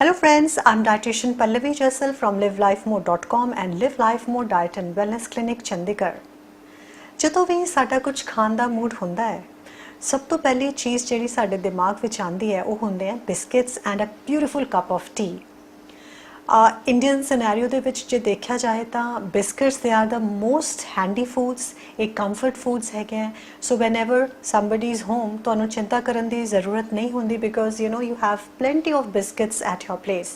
Hello friends, I'm dietitian Pallavi Jaisal from livelifemore.com and Live Life More Diet and Wellness Clinic Chandigarh. ਜਦੋਂ ਵੀ ਸਾਡਾ ਕੁਝ ਖਾਣ ਦਾ mood ਹੁੰਦਾ ਹੈ ਸਭ ਤੋਂ ਪਹਿਲੀ ਚੀਜ਼ ਜਿਹੜੀ ਸਾਡੇ ਦਿਮਾਗ ਵਿੱਚ ਆਉਂਦੀ ਹੈ ਉਹ ਹੁੰਦੇ ਆ biscuits and uh beautiful cup of tea ਆ ਇੰਡੀਅਨ ਸਿਨੈਰੀਓ ਦੇ ਵਿੱਚ ਜੇ ਦੇਖਿਆ ਜਾਏ ਤਾਂ biscuits they are the most handy foods ਇਹ ਕੰਫਰਟ ਫੂਡਸ ਹੈਗੇ ਆ। So whenever somebody is home ਤੁਹਾਨੂੰ ਚਿੰਤਾ ਕਰਨ ਦੀ ਜ਼ਰੂਰਤ ਨਹੀਂ ਹੁੰਦੀ because you know you have plenty of biscuits at your place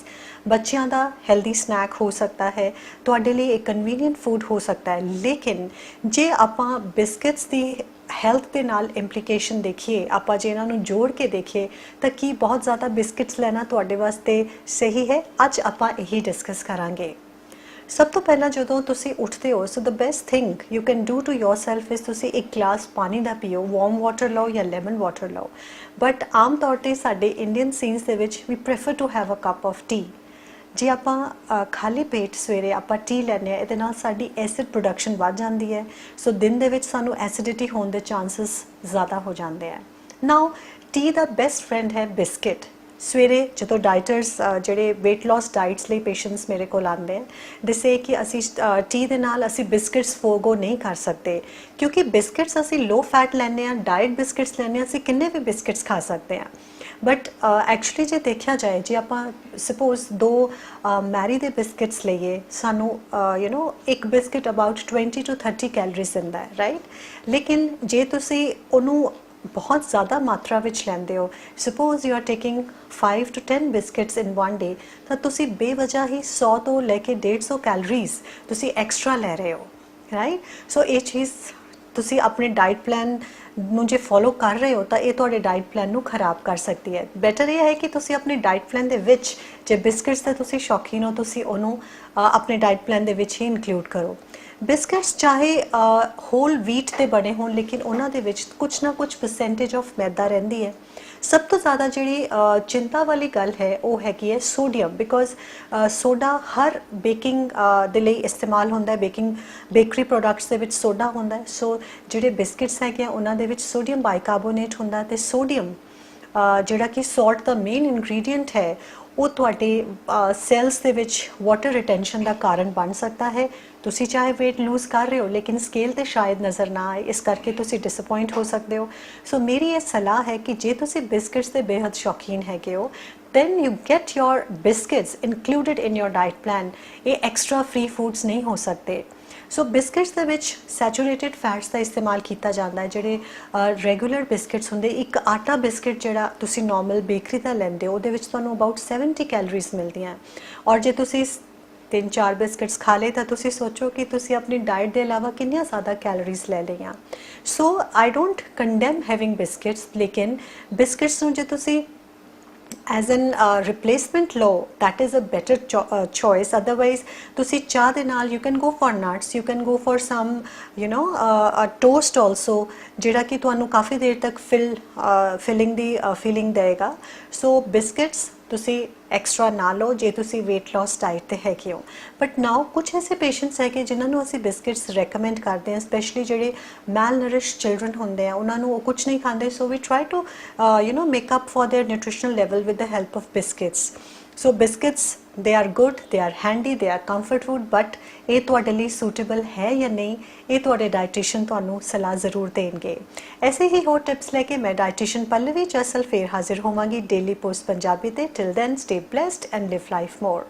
ਬੱਚਿਆਂ ਦਾ ਹੈਲਦੀ ਸਨੈਕ ਹੋ ਸਕਦਾ ਹੈ, ਤੁਹਾਡੇ ਲਈ ਇੱਕ ਕਨਵੀਨੀਅੰਟ ਫੂਡ ਹੋ ਸਕਦਾ ਹੈ। ਲੇਕਿਨ ਜੇ ਆਪਾਂ ਬਿਸਕਿਟਸ ਦੀ ਹੈਲਥ ਦੇ ਨਾਲ ਇੰਪਲੀਕੇਸ਼ਨ ਦੇਖੀਏ, ਆਪਾਂ ਜੇ ਇਹਨਾਂ ਨੂੰ ਜੋੜ ਕੇ ਦੇਖੀਏ, ਤਾਂ ਕੀ ਬਹੁਤ ਜ਼ਿਆਦਾ ਬਿਸਕਿਟਸ ਲੈਣਾ ਤੁਹਾਡੇ ਵਾਸਤੇ ਸਹੀ ਹੈ? ਅੱਜ ਆਪਾਂ ਇਹੀ ਡਿਸਕਸ ਕਰਾਂਗੇ। ਸਭ ਤੋਂ ਪਹਿਲਾਂ ਜਦੋਂ ਤੁਸੀਂ ਉੱਠਦੇ ਹੋ so the best thing you can do to yourself is ਤੁਸੀਂ ਇੱਕ ਗਲਾਸ ਪਾਣੀ ਦਾ ਪੀਓ ਵਾਰਮ ਵਾਟਰ ਲਓ ਜਾਂ ਲੈਮਨ ਵਾਟਰ ਲਓ। ਬਟ ਆਮ ਤੌਰ ਤੇ ਸਾਡੇ ਇੰਡੀਅਨ ਸੀਨਸ ਦੇ ਵਿੱਚ ਵੀ prefer to have a cup of tea ਜੇ ਆਪਾਂ ਖਾਲੀ ਪੇਟ ਸਵੇਰੇ ਆਪਾਂ ਟੀ ਲੈਂਦੇ ਆ ਇਹਦੇ ਨਾਲ ਸਾਡੀ ਐਸਿਡ ਪ੍ਰੋਡਕਸ਼ਨ ਵੱਧ ਜਾਂਦੀ ਹੈ। ਸੋ ਦਿਨ ਦੇ ਵਿੱਚ ਸਾਨੂੰ ਐਸਿਡਿਟੀ ਹੋਣ ਦੇ ਚਾਂਸਸ ਜ਼ਿਆਦਾ ਹੋ ਜਾਂਦੇ ਆ। ਨਾਓ ਟੀ ਦਾ ਬੈਸਟ ਫਰੈਂਡ ਹੈ ਬਿਸਕਿਟ ਸਵੇਰੇ ਜਦੋਂ ਡਾਈਟਰਸ ਜਿਹੜੇ weight loss ਡਾਈਟਸ ਲਈ ਪੇਸ਼ੈਂਟਸ ਮੇਰੇ ਕੋਲ ਆਉਂਦੇ ਆ ਦੇ ਕਿ ਅਸੀਂ ਟੀ ਦੇ ਨਾਲ ਅਸੀਂ ਬਿਸਕਿਟਸ ਫੋਰਗੋ ਨਹੀਂ ਕਰ ਸਕਦੇ। ਕਿਉਂਕਿ ਬਿਸਕਿਟਸ ਅਸੀਂ ਲੋ ਫੈਟ ਲੈਂਦੇ ਆ ਡਾਈਟ ਬਿਸਕਿਟਸ ਲੈਂਦੇ ਆ ਅਸੀਂ ਕਿੰਨੇ ਵੀ ਬਿਸਕਿਟਸ ਖਾ ਸਕਦੇ ਆ ਬਟ ਐਕਚੁਅਲੀ uh, ਜੇ ਦੇਖਿਆ ਜਾਏ, ਜੇ ਆਪਾਂ ਸਪੋਜ਼ ਦੋ ਮੈਰੀ ਦੇ ਬਿਸਕਿਟਸ ਲਈਏ, ਸਾਨੂੰ ਯੂ نو ਇੱਕ ਬਿਸਕਿਟ ਅਬਾਊਟ 20 ਟੂ 30 ਕੈਲਰੀਜ਼ ਦਿੰਦਾ ਹੈ ਰਾਈਟ ਲੇਕਿਨ ਜੇ ਤੁਸੀਂ ਉਹਨੂੰ ਬਹੁਤ ਜ਼ਿਆਦਾ ਮਾਤਰਾ ਵਿੱਚ ਲੈਂਦੇ ਹੋ suppose you are taking 5 to 10 biscuits in one day ਤਾਂ ਤੁਸੀਂ ਬੇਵਜ੍ਹਾ ਹੀ 100 ਤੋਂ ਲੈ ਕੇ 150 ਕੈਲਰੀਜ਼ ਤੁਸੀਂ ਐਕਸਟਰਾ ਲੈ ਰਹੇ ਹੋ ਰਾਈਟ ਸੋ ਇਹ ਚੀਜ਼ ਤੁਸੀਂ ਆਪਣੇ ਡਾਈਟ ਪਲਾਨ ਨੂੰ ਜੇ ਫੋਲੋ ਕਰ ਰਹੇ ਹੋ ਤਾਂ ਇਹ ਤੁਹਾਡੇ ਡਾਈਟ ਪਲਾਨ ਨੂੰ ਖਰਾਬ ਕਰ ਸਕਦੀ ਹੈ। ਬੈਟਰ ਇਹ ਹੈ ਕਿ ਤੁਸੀਂ ਆਪਣੇ ਡਾਈਟ ਪਲਾਨ ਦੇ ਵਿੱਚ ਜੇ ਬਿਸਕਿਟਸ ਦਾ ਤੁਸੀਂ ਸ਼ੌਕੀਨ ਹੋ, ਤੁਸੀਂ ਉਹਨੂੰ ਆਪਣੇ ਡਾਈਟ ਪਲਾਨ ਦੇ ਵਿੱਚ ਹੀ ਇਨਕਲੂਡ ਕਰੋ। ਬਿਸਕਿਟਸ ਚਾਹੇ ਹੋਲ ਵੀਟ ਦੇ ਬਣੇ ਹੋਣ, ਲੇਕਿਨ ਉਹਨਾਂ ਦੇ ਵਿੱਚ ਕੁਝ ਨਾ ਕੁਝ ਪਰਸੈਂਟੇਜ ਆਫ ਮੈਦਾ ਰਹਿੰਦੀ ਹੈ। ਸਭ ਤੋਂ ਜ਼ਿਆਦਾ ਜਿਹੜੀ ਚਿੰਤਾ ਵਾਲੀ ਗੱਲ ਹੈ, ਉਹ ਹੈਗੀ ਹੈ ਸੋਡੀਅਮ ਬਿਕੋਜ਼ ਸੋਡਾ ਹਰ ਬੇਕਿੰਗ ਦੇ ਲਈ ਇਸਤੇਮਾਲ ਹੁੰਦਾ ਹੈ, ਬੇਕਿੰਗ ਬੇਕਰੀ ਪ੍ਰੋਡਕਟਸ ਦੇ ਵਿੱਚ ਸੋਡਾ ਹੁੰਦਾ ਹੈ। ਸੋ ਜਿਹੜੇ ਬਿਸਕਿਟਸ ਹੈਗੇ ਉਹਨਾਂ ਦੇ ਵਿੱਚ ਸੋਡੀਅਮ ਬਾਈਕਾਰਬੋਨੇਟ ਹੁੰਦਾ ਤੇ ਸੋਡੀਅਮ ਜਿਹੜਾ ਕਿ ਸਾਲਟ ਦਾ ਮੇਨ ਇਨਗਰੀਡੀਐਂਟ ਹੈ ਉਹ ਤੁਹਾਡੇ ਸੈਲਸ ਦੇ ਵਿੱਚ ਵਾਟਰ ਰਿਟੈਂਸ਼ਨ ਦਾ ਕਾਰਨ ਬਣ ਸਕਦਾ ਹੈ। ਤੁਸੀਂ ਚਾਹੇ weight lose ਕਰ ਰਹੇ ਹੋ, ਲੇਕਿਨ ਸਕੇਲ ਤੇ ਸ਼ਾਇਦ ਨਜ਼ਰ ਨਾ ਆਏ। ਇਸ ਕਰਕੇ ਤੁਸੀਂ ਡਿਸਪਾਇੰਟ ਹੋ ਸਕਦੇ ਹੋ। ਸੋ ਮੇਰੀ ਇਹ ਸਲਾਹ ਹੈ ਕਿ ਜੇ ਤੁਸੀਂ ਬਿਸਕਿਟਸ ਦੇ ਬੇहद ਸ਼ੌਕੀਨ ਹੈਗੇ ਹੋ, then you get your biscuits included in your diet plan ਇਹ ਐਕਸਟਰਾ ਫ੍ਰੀ ਫੂਡਸ ਨਹੀਂ ਹੋ ਸਕਦੇ। ਸੋ ਬਿਸਕਿਟਸ ਦੇ ਵਿੱਚ ਸੈਚੂਰੇਟਿਡ ਫੈਟਸ ਦਾ ਇਸਤੇਮਾਲ ਕੀਤਾ ਜਾਂਦਾ ਹੈ, ਜਿਹੜੇ ਰੈਗੂਲਰ ਬਿਸਕਿਟਸ ਹੁੰਦੇ, ਇੱਕ ਆਟਾ ਬਿਸਕਿਟ ਜਿਹੜਾ ਤੁਸੀਂ ਨਾਰਮਲ ਬੇਕਰੀ ਦਾ ਲੈਂਦੇ ਹੋ, ਉਹਦੇ ਵਿੱਚ ਤੁਹਾਨੂੰ ਅਬਾਊਟ 70 ਕੈਲਰੀਜ਼ ਮਿਲਦੀਆਂ ਔਰ ਜੇ ਤੁਸੀਂ ਤਿੰਨ ਚਾਰ ਬਿਸਕਿਟਸ ਖਾ ਲਏ, ਤਾਂ ਤੁਸੀਂ ਸੋਚੋ ਕਿ ਤੁਸੀਂ ਆਪਣੀ ਡਾਈਟ ਦੇ ਇਲਾਵਾ ਕਿੰਨੀਆਂ ਜ਼ਿਆਦਾ ਕੈਲੋਰੀਜ਼ ਲੈ ਲਈਆਂ। So I don't condemn having biscuits ਲੇਕਿਨ ਬਿਸਕਿਟਸ ਨੂੰ ਜੇ ਤੁਸੀਂ as an uh, replacement law that is a better cho- uh, choice otherwise ਤੁਸੀਂ ਚਾਹ ਦੇ ਨਾਲ you can go for nuts you can go for some you know uh, a toast also ਜਿਹੜਾ ਕਿ ਤੁਹਾਨੂੰ ਕਾਫੀ ਦੇਰ ਤੱਕ ਫਿਲ ਫਿਲਿੰਗ ਦੀ feeling ਦੇਗਾ ਸੋ ਬਿਸਕਿਟਸ ਤੁਸੀਂ ਐਕਸਟਰਾ ਨਾ ਲਓ ਜੇ ਤੁਸੀਂ weight loss ਡਾਈਟ ਤੇ ਹੈਗੇ ਹੋ। ਬਟ ਨਾਓ ਕੁਝ ਐਸੇ ਪੇਸ਼ੈਂਟਸ ਹੈਗੇ ਜਿਨ੍ਹਾਂ ਨੂੰ ਅਸੀਂ ਬਿਸਕਟਸ ਰეკਮੈਂਡ ਕਰਦੇ ਹਾਂ ਸਪੈਸ਼ਲੀ ਜਿਹੜੇ ਮੈਲ ਨਰਿਸ਼ ਚਿਲड्रन ਹੁੰਦੇ ਆ, ਉਹਨਾਂ ਨੂੰ ਉਹ ਕੁਝ ਨਹੀਂ ਖਾਂਦੇ so we try to you know make up for their nutritional level with the help of biscuits so biscuits they are good they are handy they are comfort food but ਇਹ ਤੁਹਾਡੇ ਲਈ ਸੂਟੇਬਲ ਹੈ ਜਾਂ ਨਹੀਂ? ਇਹ ਤੁਹਾਡੇ dietitian ਤੁਹਾਨੂੰ ਸਲਾਹ ਜ਼ਰੂਰ ਦੇਣਗੇ। ਐਸੇ ਹੀ ਹੋਰ ਟਿਪਸ ਲੈ ਕੇ ਮੈਂ ਡਾਈਟੀਸ਼ੀਅਨ ਪੱਲਵੀ ਜਸਲ ਫੇਰ ਹਾਜ਼ਰ ਹੋਵਾਂਗੀ ਡੇਲੀ ਪੋਸਟ ਪੰਜਾਬੀ ਤੇ। Till then stay blessed and live life more